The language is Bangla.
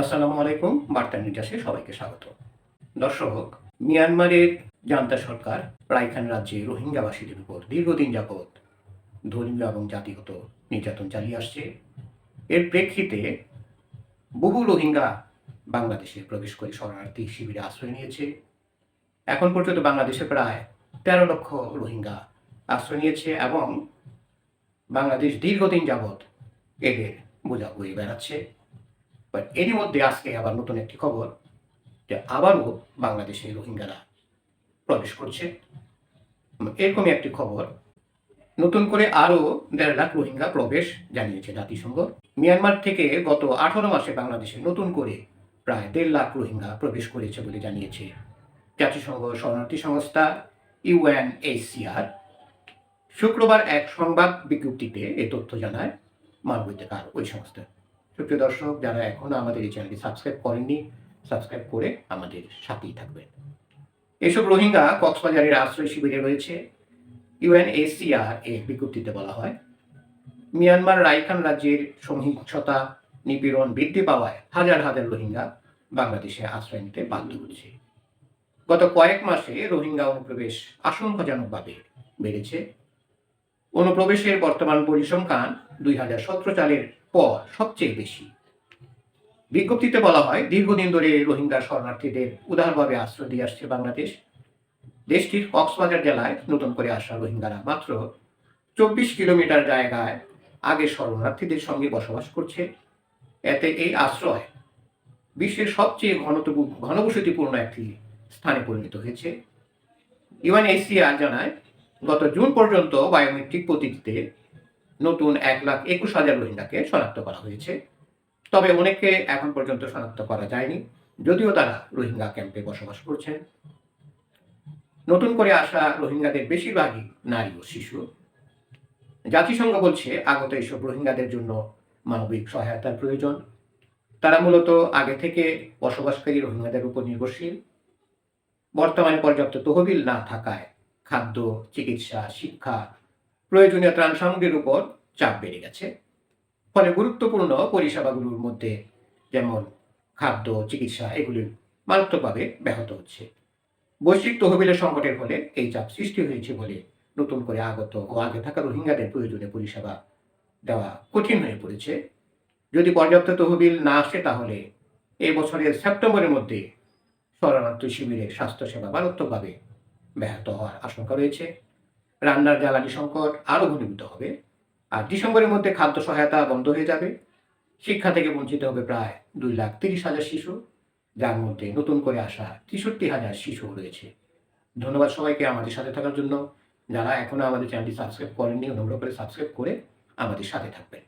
আসসালামু আলাইকুম, বার্তা নিউজে সবাইকে স্বাগত। দর্শক, মিয়ানমারের জান্তা সরকার রাইখান রাজ্যে রোহিঙ্গাবাসীদের উপর দীর্ঘদিন যাবৎ ধর্মীয় এবং জাতিগত নির্যাতন চালিয়ে আসছে। এর প্রেক্ষিতে বহু রোহিঙ্গা বাংলাদেশে প্রবেশ করে শরণার্থী শিবিরে আশ্রয় নিয়েছে। এখন পর্যন্ত বাংলাদেশে প্রায় তেরো লক্ষ রোহিঙ্গা আশ্রয় নিয়েছে এবং বাংলাদেশ দীর্ঘদিন যাবৎ এদের বোঝা বয়ে বেড়াচ্ছে। বাট এরই মধ্যে আজকে আবার নতুন একটি খবর যে আবারও বাংলাদেশে রোহিঙ্গারা প্রবেশ করছে। এরকমই একটি খবর। নতুন করে আরও দেড় লাখ রোহিঙ্গা প্রবেশ জানিয়েছে জাতিসংঘ। মিয়ানমার থেকে গত আঠারো মাসে বাংলাদেশে নতুন করে প্রায় দেড় লাখ রোহিঙ্গা প্রবেশ করেছে বলে জানিয়েছে জাতিসংঘ শরণার্থী সংস্থা ইউএনএইচসিআর। শুক্রবার এক সংবাদ বিজ্ঞপ্তিতে এ তথ্য জানায় মানবাধিকার ওই সংস্থা। সুপ্রিয় দর্শক, যারা এখনও আমাদের এই চ্যানেলটি সাবস্ক্রাইব করেননি, সাবস্ক্রাইব করে আমাদের সাথেই থাকবেন। এসব রোহিঙ্গা কক্সবাজারের আশ্রয় শিবিরে রয়েছে। ইউএনএসিআর এর বিজ্ঞপ্তিতে বলা হয়, মিয়ানমার রাইখান রাজ্যের সহিংসতা নিপীড়ন বৃদ্ধি পাওয়ায় হাজার হাজার রোহিঙ্গা বাংলাদেশে আশ্রয় নিতে বাধ্য হচ্ছে। গত কয়েক মাসে রোহিঙ্গা অনুপ্রবেশ আশঙ্কাজনকভাবে বেড়েছে। অনুপ্রবেশের বর্তমান পরিসংখ্যান দুই হাজার সতেরো সালের পর সবচেয়ে বেশি। বিজ্ঞপ্তিতে বলা হয়, দীর্ঘদিন ধরে রোহিঙ্গা শরণার্থীদের উদারভাবে আশ্রয় দিয়ে আসছে বাংলাদেশ। দেশটির কক্সবাজার জেলায় নতুন করে আসা রোহিঙ্গারা মাত্র চব্বিশ কিলোমিটার জায়গায় আগে শরণার্থীদের সঙ্গে বসবাস করছে। এতে এই আশ্রয় বিশ্বের সবচেয়ে ঘনত ঘনবসতিপূর্ণ একটি স্থানে পরিণত হয়েছে। ইউএনএইচসিআর জানায় গত জুন পর্যন্ত বায়োমেট্রিক পদ্ধতিতে নতুন এক লাখ একুশ হাজার রোহিঙ্গাকে শনাক্ত করা হয়েছে। তবে অনেককে এখন পর্যন্ত শনাক্ত করা যায়নি, যদিও তারা রোহিঙ্গা ক্যাম্পে বসবাস করছেন। নতুন করে আসা রোহিঙ্গাদের বেশিরভাগই নারী ও শিশু। জাতিসংঘ বলছে, আগত এইসব রোহিঙ্গাদের জন্য মানবিক সহায়তার প্রয়োজন। তারা মূলত আগে থেকে বসবাসকারী রোহিঙ্গাদের উপর নির্ভরশীল। বর্তমানে পর্যাপ্ত তহবিল না থাকায় খাদ্য, চিকিৎসা, শিক্ষা, প্রয়োজনীয় ত্রাণ সামগ্রীর উপর চাপ বেড়ে গেছে। ফলে গুরুত্বপূর্ণ পরিষেবাগুলোর মধ্যে যেমন খাদ্য, চিকিৎসা, এগুলি মারাত্মকভাবে ব্যাহত হচ্ছে। বৈশ্বিক তহবিলের সংকটের ফলে এই চাপ সৃষ্টি হয়েছে বলে নতুন করে আগত ও আগে থাকা রোহিঙ্গাদের প্রয়োজনীয় পরিষেবা দেওয়া কঠিন হয়ে পড়েছে। যদি পর্যাপ্ত তহবিল না আসে তাহলে এই বছরের সেপ্টেম্বরের মধ্যে শরণার্থী শিবিরের স্বাস্থ্যসেবা মারাত্মকভাবে ব্যাহত হওয়ার আশঙ্কা রয়েছে। রান্নার জ্বালানি সংকট আরও ঘনীভূত হবে আর ডিসেম্বরের মধ্যে খাদ্য সহায়তা বন্ধ হয়ে যাবে। শিক্ষা থেকে বঞ্চিত হবে প্রায় দুই লাখ তিরিশ হাজার শিশু, যার মধ্যে নতুন করে আসা তেষট্টি হাজার শিশু রয়েছে। ধন্যবাদ সবাইকে আমাদের সাথে থাকার জন্য। যারা এখনও আমাদের চ্যানেলটি সাবস্ক্রাইব করেননি, অনুগ্রহ করে সাবস্ক্রাইব করে আমাদের সাথে থাকবেন।